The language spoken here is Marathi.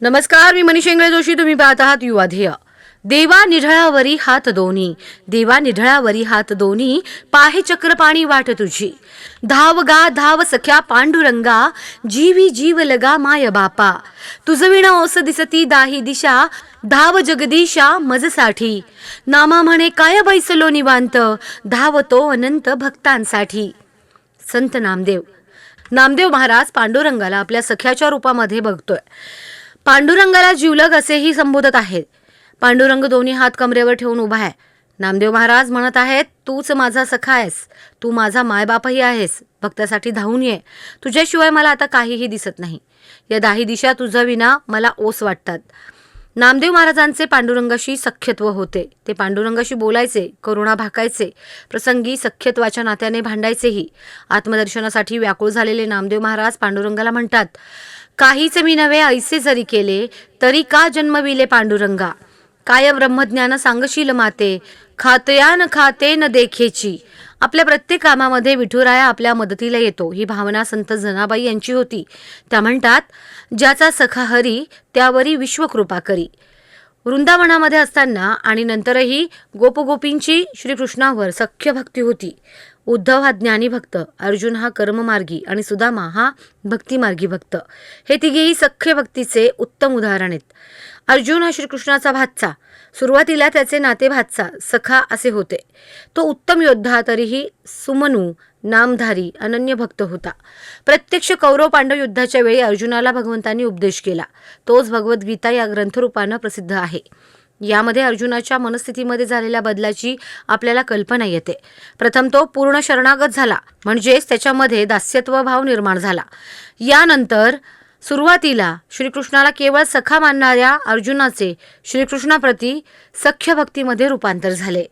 नमस्कार मी मनीष इंगळे जोशी. तुम्ही पाहत आहात युवा ध्येय. देवा निढळावरी हात दोन्ही. देवा निढळावरी हात दोन्ही. पाहे चक्रपाणी वाट तुझी. धाव गा धाव सख्या पांडुरंगा. जीवी जीव लगा माय बापा. तुझविण ओस दिसती दाही दिशा. धाव जगदीशा मजसाठी नामा म्हणे काय बैसलो निवांत? धावतो अनंत भक्तांसाठी. संत नामदेव. नामदेव महाराज पांडुरंगाला आपल्या सख्याच्या रूपामध्ये बघतोय. पांडुरंगाला जीवलग असेही संबोधत आहेत. पांडुरंग दोन्ही हात कमरेवर ठेवून उभा आहे. नामदेव महाराज म्हणत आहेत तूच माझा सखा आहेस. तू माझा मायबापही आहेस. भक्तासाठी धावून ये. तुझ्याशिवाय मला आता काहीही दिसत नाही. या दाही दिशा तुझ्या विना मला ओस वाटतात. नामदेव महाराजांचे पांडुरंगाशी सख्यत्व होते. ते पांडुरंगाशी बोलायचे करुणा भाकायचे प्रसंगी सख्यत्वाच्या नात्याने भांडायचेही. आत्मदर्शनासाठी व्याकुळ झालेले नामदेव महाराज पांडुरंगाला म्हणतात काहीच मी नव्हे ऐसे जरी केले तरी का जन्मविले पांडुरंगा? काय ब्रह्मज्ञान सांगशील माते? खातया न खाते न देखेची. आपल्या प्रत्येक कामामध्ये विठुराया आपल्या मदतीला येतो. ही भावना संत जनाबाई यांची होती. त्या म्हणतात ज्याचा सखा हरी त्यावरी विश्वकृपा करी. वृंदावनामध्ये असताना आणि नंतरही गोपगोपींची श्रीकृष्णावर सख्य भक्ती होती. उद्धव हा ज्ञानी भक्त अर्जुन हा कर्ममार्गी आणि सुदामा हा भक्तिमार्गी भक्त. हे तिघेही सख्य भक्तीचे उत्तम उदाहरण आहेत. अर्जुन हा श्रीकृष्णाचा भातचा. सुरुवातीला त्याचे नाते भातचा सखा असे होते. तो उत्तम योद्धा तरीही सुमनू नामधारी अनन्य भक्त होता. प्रत्यक्ष कौरव पांडव युद्धाच्या वेळी अर्जुनाला भगवंतांनी उपदेश केला. तोच भगवद्गीता या ग्रंथरूपानं प्रसिद्ध आहे. यामध्ये अर्जुनाच्या मनस्थितीमध्ये झालेल्या बदलाची आपल्याला कल्पना येते. प्रथम तो पूर्ण शरणागत झाला म्हणजेच त्याच्यामध्ये दास्यत्व भाव निर्माण झाला. यानंतर सुरुवातीला श्रीकृष्णाला केवळ सखा मानणाऱ्या अर्जुनाचे श्रीकृष्णाप्रती सख्य भक्तीमध्ये रूपांतर झाले.